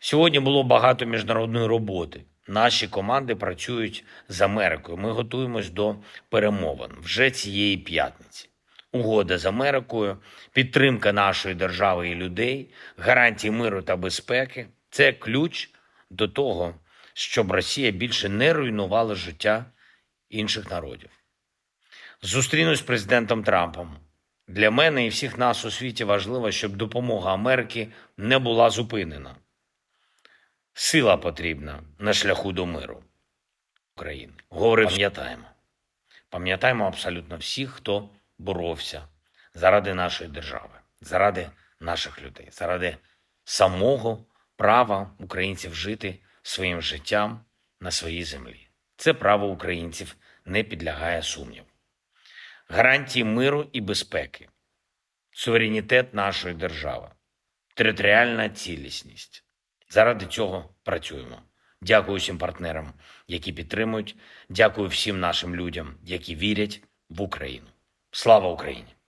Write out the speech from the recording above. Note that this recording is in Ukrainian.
Сьогодні було багато міжнародної роботи. Наші команди працюють з Америкою. Ми готуємось до перемовин вже цієї п'ятниці. Угода з Америкою, підтримка нашої держави і людей, гарантії миру та безпеки це ключ до того, щоб Росія більше не руйнувала життя інших народів. Зустрінусь з президентом Трампом. Для мене і всіх нас у світі важливо, щоб допомога Америки не була зупинена. Сила потрібна на шляху до миру України. Говорив, пам'ятаємо. Пам'ятаємо абсолютно всіх, хто боровся заради нашої держави, заради наших людей, заради самого права українців жити своїм життям на своїй землі. Це право українців не підлягає сумніву. Гарантії миру і безпеки, суверенітет нашої держави, територіальна цілісність. Заради цього працюємо. Дякую всім партнерам, які підтримують. Дякую всім нашим людям, які вірять в Україну. Слава Україні!